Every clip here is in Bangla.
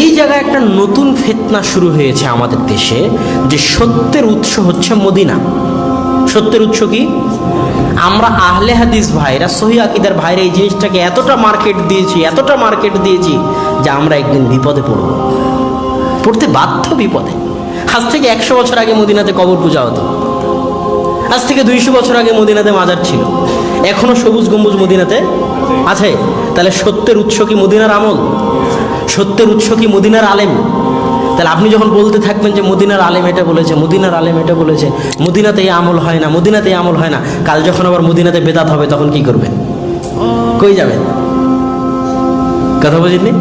এই জায়গায় একটা নতুন ফেতনা শুরু হয়েছে আমাদের দেশে, যে সত্যের উৎস হচ্ছে মদিনা। সত্যের উৎস কি? আমরা আহলে হাদিস ভাইরা, সহি আকিদার ভাইরা এই জিনিসটাকে এতটা মার্কেট দিয়েছি, এতটা মার্কেট দিয়েছি যে আমরা একদিন বিপদে পড়ব। পড়তে বাধ্য বিপদে। আজ থেকে একশো বছর আগে মদিনাতে কবর পূজা হতো। আজ থেকে দুইশো বছর আগে মদিনাতে মাজার ছিল। এখনও সবুজ গম্বুজ মদিনাতে আছে? তাহলে সত্যের উৎস কি মদিনার আমল? সত্যের উৎস কি মদিনার আলেম? তাহলে আপনি যখন বলতে থাকবেন যে মদিনার আলেম এটা বলেছে, মদিনার আলেম এটা বলেছে, মদিনাতে এই আমল হয় না, মদিনাতে এই আমল হয় না, কাল যখন আবার মদিনাতে বেদাত হবে তখন কি করবেন? কই যাবেন? কথা বুঝিনি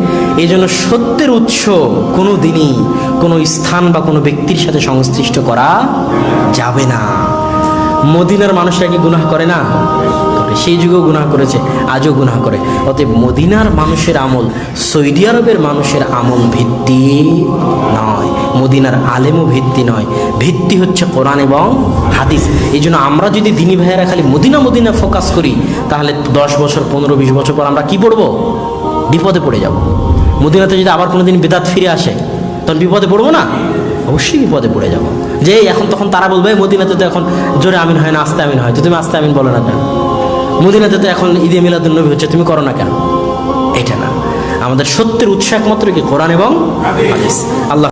এই জন্য সত্যের উৎস কোনো দিনই কোনো স্থান বা কোনো ব্যক্তির সাথে সংশ্লিষ্ট করা যাবে না। মদিনার মানুষরা কি গুনাহ করে না? করে, সেই যুগেও গুনাহ করেছে, আজও গুনাহ করে। অতএব মদিনার মানুষের আমল সৌদি আরবের মানুষের আমল ভিত্তি নয়, মদিনার আলেমও ভিত্তি নয়। ভিত্তি হচ্ছে কোরআন এবং হাদিস। এই জন্য আমরা যদি দিনী ভাইয়েরা খালি মদিনা মদিনা ফোকাস করি, তাহলে দশ বছর, পনেরো, বিশ বছর পর আমরা কি পড়ব? বিপদে পড়ে যাব। মদিনাতে যদি আবার কোনোদিন বেদাত ফিরে আসে, তখন বিপদে পড়ব না? অবশ্যই বিপদে পড়ে যাব। যে এখন তখন তারা বলবে মদিনাতে তো এখন জোরে আমিন হয় না, আস্তে আমিন হয়। তো তুমি আস্তে আমিন বলো না কেন? মদিনাতে তো এখন ঈদে মিলাদুল নবী হচ্ছে, তুমি করো না কেন? এটা না। আমাদের সত্যের উৎস একমাত্র কি? কোরআন এবং আল্লাহ